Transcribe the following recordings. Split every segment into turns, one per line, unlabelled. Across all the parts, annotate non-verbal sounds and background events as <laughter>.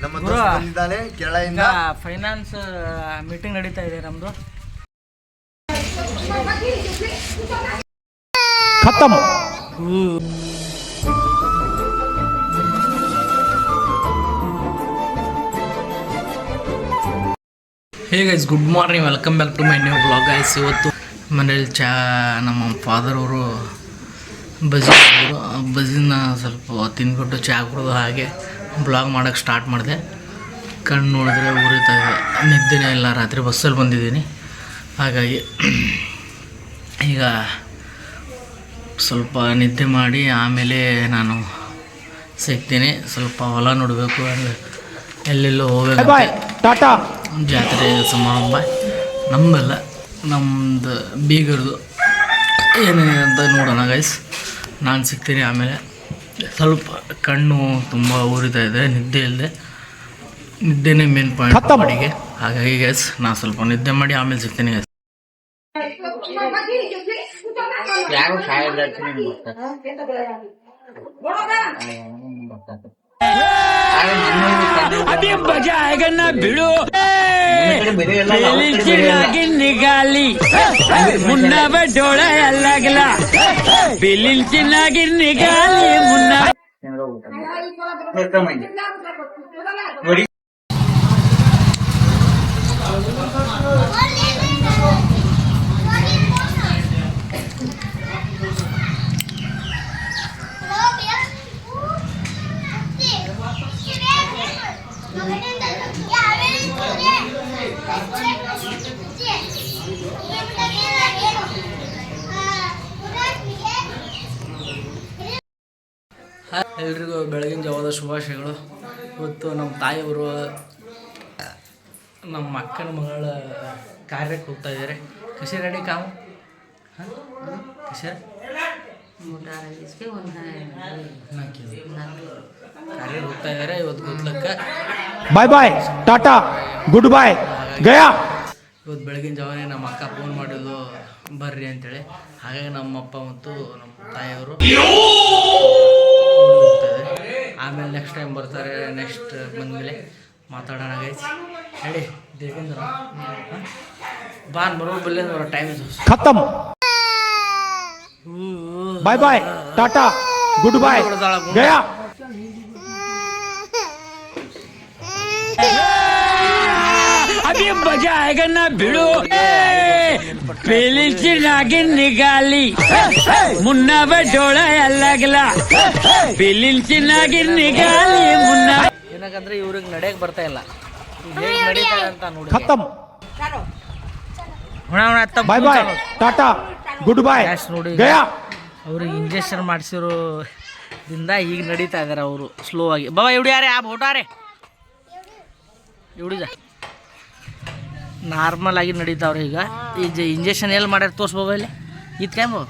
ನಮ್ಮ
finance meeting ನಡೀತಾ ಇದೆ ನಮ್ದು.
ಖತಮ್.
Hey guys good morning welcome back to my new blog ice ಇವತ್ತು ಮನೇಲಿ ಚಾ ನಮ್ಮ ಫಾದರ್ ಅವರು ಬಜಿ ಬಜಿನ ಸ್ವಲ್ಪ ತಿಂದ್ಬಿಟ್ಟು ಚಾ ಕುಡಿದು ಹಾಗೆ ಬ್ಲಾಗ್ ಮಾಡೋಕ್ಕೆ ಸ್ಟಾರ್ಟ್ ಮಾಡಿದೆ. ಕಣ್ಣು ನೋಡಿದ್ರೆ ಉರಿತಾ ಇದೆ ನಿದ್ದೆನೇ ಇಲ್ಲ ರಾತ್ರಿ ಬಸ್ಸಲ್ಲಿ ಬಂದಿದ್ದೀನಿ. ಹಾಗಾಗಿ ಈಗ ಸ್ವಲ್ಪ ನಿದ್ದೆ ಮಾಡಿ ಆಮೇಲೆ ನಾನು ಸಿಗ್ತೀನಿ. ಸ್ವಲ್ಪ ಹೊಲ ನೋಡಬೇಕು. ಅಂದರೆ
ಎಲ್ಲೆಲ್ಲೋ
ಹೋಗಬೇಕು
ಟಾಟಾ
ಜಾತ್ರೆ ಸಮಾರಂಭ. ನಮ್ಮದಲ್ಲ ನಮ್ಮದು ಬೀಗರ್ದು ಏನಿದೆ ಅಂತ ನೋಡೋಣ ಗೈಸ್ ನಾನು ಸಿಗ್ತೀನಿ ಆಮೇಲೆ. ಸ್ವಲ್ಪ ಕಣ್ಣು ತುಂಬ ಊರಿತಾ ಇದೆ ನಿದ್ದೆ ಇಲ್ಲದೆ ನಿದ್ದೆನೇ ಮೇನ್ ಪಾಯಿಂಟ್ ಅಡಿಗೆ. ಹಾಗಾಗಿ ಗ್ಯಾಸ್ ನಾ ಸ್ವಲ್ಪ ನಿದ್ದೆ ಮಾಡಿ ಆಮೇಲೆ ಸಿಗ್ತೀನಿ
ಗ್ಯಾಸ್ ಅದೇ ಮಜಾ ಆಗ ಬಿಡು. నిగాలి మున్నవ డోళ ఎల్లగలా పిలిచి నాగి నిగాలి మున్నవ
ಎಲ್ರಿಗೂ ಬೆಳಗಿನ ಜಾವದ ಶುಭಾಶಯಗಳು. ಇವತ್ತು ನಮ್ಮ ತಾಯಿಯವರು, ನಮ್ಮ ಅಕ್ಕನ ಮಗಳ ಕಾರ್ಯಕ್ಕೆ ಹೋಗ್ತಾ ಇದ್ದಾರೆ. ಕಸಿ ರೆಡಿ ಕಾವು ಕಸಿ ಕಾರ್ಯಕ್ಕೆ ಹೋಗ್ತಾ ಇದ್ದಾರೆ, ಇವತ್ತು ಗುದ್ಲಕ್ಕ
bye bye tata good bye Gaya!
ಇವತ್ತು ಬೆಳಗಿನ ಜಾವನೆ ನಮ್ಮ ಅಕ್ಕ ಫೋನ್ ಮಾಡಿದ್ದು ಬರ್ರಿ ಅಂತೇಳಿ. ಹಾಗಾಗಿ ನಮ್ಮ ಅಪ್ಪ ಮತ್ತು ನಮ್ಮ ತಾಯಿಯವರು ಆಮೇಲೆ ನೆಕ್ಸ್ಟ್ ಟೈಮ್ ಬರ್ತಾರೆ ನೆಕ್ಸ್ಟ್ ಬಂದಮೇಲೆ ಮಾತಾಡೋಣ ಗೈಸ್ ಹೇಳಿ ದೇವೇಂದ್ರ ಬಾನ್ ಬರೋ ಬಲ್ಲೆ time
ಖತಮ್. Bye bye tata good bye Gaya!
अभी मजा आएगा ना भिड़ो बिलील चिनागी निकाली मुन्ना पे डोळा लागला बिलील चिनागी निघाली मुन्ना
ಏನಕ್ಕಂದ್ರೆ ಇವ್ರಿಗೆ ನಡೆಯಕ್ಕೆ ಬರ್ತಾ ಇಲ್ಲ ಹೇಗೆ ನಡೀತಾರೆ ಅಂತ ನೋಡಿ
खत्म
ಹುಣ ಹುಣ ತಪ್ಪು
bye bye tata good bye
Cash ನೋಡಿ.
गया
ಅವ್ರಿಗೆ ಇಂಜೆಕ್ಷನ್ ಮಾಡಿಸಿರೋದ್ರಿಂದ ಈಗ ನಡೀತಾ ಇದಾರೆ ಅವರು ಸ್ಲೋ ಆಗಿ ಬಾಬಾ ಇವ್ಡಿ ಯಾರೇ ಆ ಬೋಟಾರೆ ಇವ್ಡಿದ ನಾರ್ಮಲ್ ಆಗಿ ನಡೀತಾವ್ರಿ ಈಗ. ಈಗ ಇಂಜೆಕ್ಷನ್ ಎಲ್ಲಿ ಮಾಡ್ಯಾರ ತೋರಿಸ್ಬೋಬ ಇಲ್ಲಿ?
ಈ ಕ್ಯಾಂಬು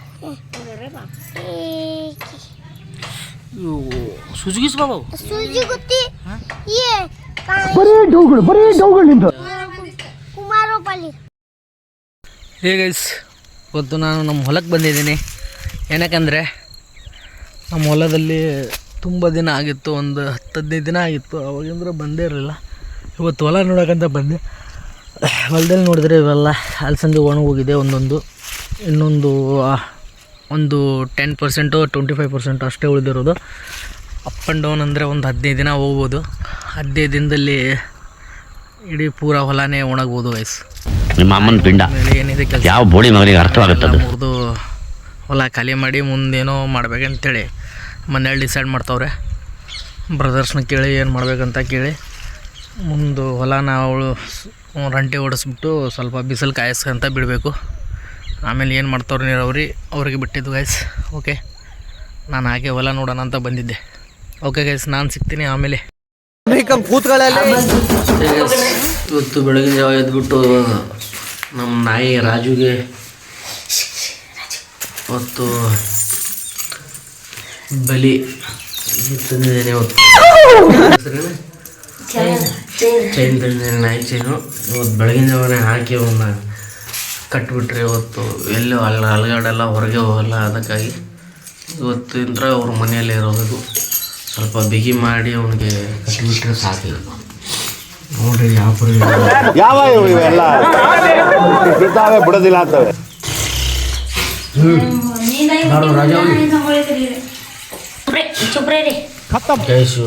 ಇವು ಬರೀ ಇವತ್ತು ನಾನು ನಮ್ಮ ಹೊಲಕ್ಕೆ ಬಂದಿದ್ದೀನಿ. ಏನಕ್ಕಂದರೆ ನಮ್ಮ ಹೊಲದಲ್ಲಿ ತುಂಬ ದಿನ ಆಗಿತ್ತು ಒಂದು ಹತ್ತು ಹದಿನೈದು ದಿನ ಆಗಿತ್ತು. ಅವಾಗಂದ್ರೆ ಬಂದೇ ಇರಲಿಲ್ಲ. ಇವತ್ತು ಹೊಲ ನೋಡೋಕ್ಕಂತ ಬಂದೆ. <sighs> ಹೊಲದಲ್ಲಿ ನೋಡಿದ್ರೆ ಇವೆಲ್ಲ ಅಲಸಂದಿ ಒಣಗೋಗಿದೆ ಒಂದೊಂದು. ಇನ್ನೊಂದು ಒಂದು ten percent twenty five percent ಅಷ್ಟೇ ಉಳಿದಿರೋದು. ಅಪ್ ಆ್ಯಂಡ್ ಡೌನ್ ಅಂದರೆ ಒಂದು ಹದಿನೈದು ದಿನ ಹೋಗ್ಬೋದು. ಹದಿನೈದು ದಿನದಲ್ಲಿ ಇಡೀ ಪೂರ ಹೊಲನೇ ಒಣಗ್ಬೋದು ಗೈಸ್
ನಿಮ್ಮ ಅಮ್ಮನ ಪಿಂಡ.
ಏನಿದೆ ಕೆಲಸ?
ಯಾವ ಬೋಳಿ ಮಗನಿಗೆ ಅರ್ಥವಾಗುತ್ತದೆ?
ಮುರಿದು ಹೊಲ ಖಾಲಿ ಮಾಡಿ ಮುಂದೇನೋ ಮಾಡ್ಬೇಕಂತೇಳಿ ಮನೇಲಿ ಡಿಸೈಡ್ ಮಾಡ್ತಾವ್ರೆ. ಬ್ರದರ್ಸ್ನ ಕೇಳಿ ಏನು ಮಾಡ್ಬೇಕಂತ ಕೇಳಿ. ಮುಂದೆ ಹೊಲನ ಅವಳು ರಂಟೆ ಓಡಿಸ್ಬಿಟ್ಟು ಸ್ವಲ್ಪ ಬಿಸಿಲು ಕಾಯಿಸ್ಕೊಂತ ಬಿಡಬೇಕು. ಆಮೇಲೆ ಏನು ಮಾಡ್ತಾವ್ರೆ ನೀರಾವರಿ ಅವ್ರಿಗೆ ಬಿಟ್ಟಿದ್ದು ಗೈಸ್ ಓಕೆ ನಾನು ಹಾಗೆ ಹೊಲ ನೋಡೋಣ ಅಂತ ಬಂದಿದ್ದೆ. ಓಕೆ ಗೈಸ್ ನಾನು ಸಿಗ್ತೀನಿ ಆಮೇಲೆ. ಇವತ್ತು ಬೆಳಗಿನ ಜಾವ ಎದ್ಬಿಟ್ಟು ನಮ್ಮ ನಾಯಿ ರಾಜುಗೆ ಇವತ್ತು ಬಲಿ. ತಂದಿದ್ದೇನೆ ಇವತ್ತು? <laughs> ಚೈನ್ ಚೈನ್ ನೈಟ್ ಚೈನು ಇವತ್ತು ಬೆಳಗಿನ ಜಾವನೇ ಹಾಕಿ ಅವನ್ನ ಕಟ್ಬಿಟ್ರೆ ಇವತ್ತು ಎಲ್ಲೂ ಅಲ್ಲ ಎಲ್ಲ ಹೊರಗೆ ಹೋಗಲ್ಲ. ಅದಕ್ಕಾಗಿ ಇವತ್ತಿಂದ ಅವ್ರ ಮನೆಯಲ್ಲಿ ಇರೋದು. ಸ್ವಲ್ಪ ಬಿಗಿ ಮಾಡಿ ಅವನಿಗೆ ಕಟ್ಬಿಟ್ರೆ ಸಾಕು. ನೋಡ್ರಿ ಯಾವ
ಬಿಡೋದಿಲ್ಲ ಅಂತವೆ.
ಶಿವ.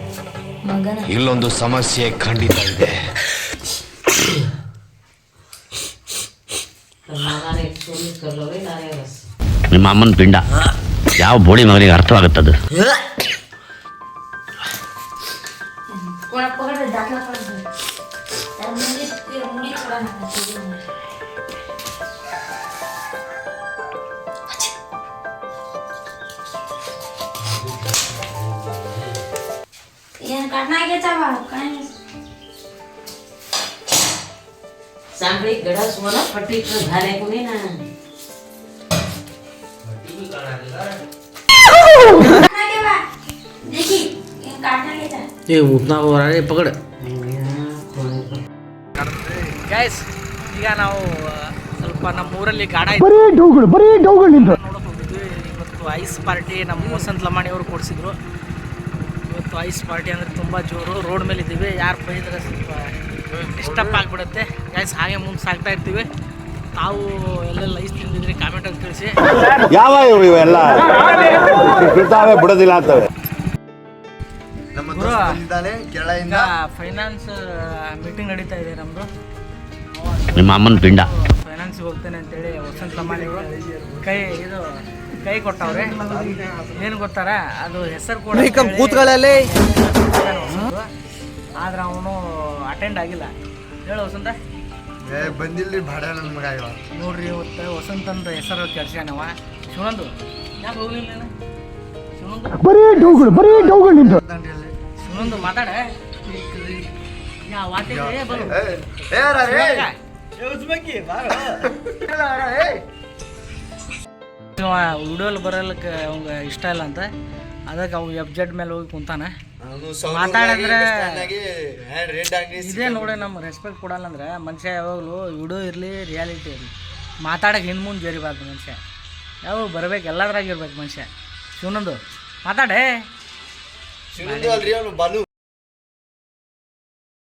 ಇಲ್ಲೊಂದು ಸಮಸ್ಯೆ ಖಂಡಿತ ಇದೆ.
ನಿಮ್ಮ ಅಮ್ಮನ ಪಿಂಡ. ಯಾವ ಬೋಳಿ ಮಗನಿಗೆ ಅರ್ಥವಾಗುತ್ತದು
कोणा पकड दाखला पडत त्या मुली ते मुली थोडा नका ಏನ್ ಕಣ್ಣಾಗೈತವ ಕಣ್ಣ್
सांगळी गडस मला पट्टी झाले कोणी ना
ಕಣ್ಣಾಗ್ಯವ देखी ಏನ್ ಕಣ್ಣಾಗೈತ
ಏ ಉಪ್ನಾ ಹೋರಾರೆ ಪಕಡ ಗೈಸ್ ಈಗ ನಾವು ಆ, ಸ್ವಲ್ಪ ನಮ್ಮ ಊರಲ್ಲಿ ಗಾಡ
ಬರೀ ಡೌಗಳು ಬರೀ ಡೌಗಳು ನಿಂದು
ನೋಡಕ್ ಹೋಗಿದ್ವಿ ಇವತ್ತು ಐಸ್ ಪಾರ್ಟಿ ನಮ್ಮ ವಸಂತ ಲಮಾಣಿ ಅವರು ಕೊಡಿಸಿದ್ರು ಇವತ್ತು ಐಸ್ ಪಾರ್ಟಿ ಅಂದರೆ ತುಂಬ ಜೋರು. ರೋಡ್ ಮೇಲೆ ಇದ್ದೀವಿ. ಯಾರು ಬೈದ್ರೆ ಸ್ವಲ್ಪ ಡಿಸ್ಟರ್ಬ್ ಆಗಿಬಿಡುತ್ತೆ. ಗೈಸ್ ಹಾಗೆ ಮುಂದೆ ಸಾಕ್ತಾ ಇರ್ತೀವಿ. ತಾವು ಎಲ್ಲೆಲ್ಲ ಐಸ್ ತಿಂದಿದ್ರಿ ಕಾಮೆಂಟಲ್ಲಿ ತಿಳಿಸಿ.
ಯಾವ ಇವರು ಇವೆಲ್ಲ? ಬಿಡ್ತಾವೆ ಬಿಡೋದಿಲ್ಲ ಅಂತವೆ.
ಗುರು ಈಗ ಫೈನಾನ್ಸ್ ಮೀಟಿಂಗ್ ನಡೀತಾ ಇದೆ ನಮ್ಮದು
ನಿಮ್ಮ ಅಮ್ಮನ ಪಿಂಡ.
ಫೈನಾನ್ಸಿಗೆ ಹೋಗ್ತೇನೆ ಅಂತೇಳಿ ವಸಂತ ಅವರು ಕೈ ಇದು ಕೈ ಕೊಟ್ಟವ್ರೆ. ಏನು ಗೊತ್ತಾರ? ಅದು ಹೆಸರು ಕೂಡ ಕೂತ್ಗಳಲ್ಲಿ ಆದ್ರೆ ಅವನು ಅಟೆಂಡ್ ಆಗಿಲ್ಲ. ಹೇಳು ವಸಂತ.
ಬಂದಿಲ್ಲ ಭಾಡ ನನ್ನ ಮಗ ಇವ.
ನೋಡ್ರಿ ಇವತ್ತು ವಸಂತ ಅಂತ ಹೆಸರು ಕೆಲ್ಸಾನವ ಶಿವನಂದು. ಯಾಕೆ ಹೋಗ್ಲಿಲ್ಲ ನಾನು?
ಬರೀ ಡೌಗಳು ಬರೀ ಡೌಗಳು ನಿಂದು.
ಶಿವನಂದು ಮಾತಾಡ. ಯಾ ವಾತಿಗೆ ಬರು.
ಏ ರಾ ರೇ. <laughs>
ವಿಡಿಯೋಲ್ ಬರಲಿಕ್ಕೆ ಅವಂಗ ಇಷ್ಟ ಇಲ್ಲ ಅಂತ. ಅದಕ್ಕೆ ಅವ್ ಎಫ್ ಜೆಡ್ ಮೇಲೆ ಹೋಗಿ ಕುಂತಾನೆ. ಮಾತಾಡಿದ್ರೆ ಇದೇ ನೋಡಿ ನಮ್ಮ ರೆಸ್ಪೆಕ್ಟ್ ಕೊಡಲ್ಲ ಅಂದ್ರೆ ಮನುಷ್ಯ ಯಾವಾಗಲೂ ವಿಡಿಯೋ ಇರಲಿ ರಿಯಾಲಿಟಿ ಇರಲಿ. ಮಾತಾಡಕ್ಕೆ ಹಿಂದೆ ಮುಂದೆ ಜರಿಬಾರ್ದು ಮನುಷ್ಯ. ಯಾವಾಗ ಬರ್ಬೇಕು ಎಲ್ಲದ್ರಾಗಿರ್ಬೇಕು ಮನುಷ್ಯ. ಶಿವನಂದು ಮಾತಾಡೇ.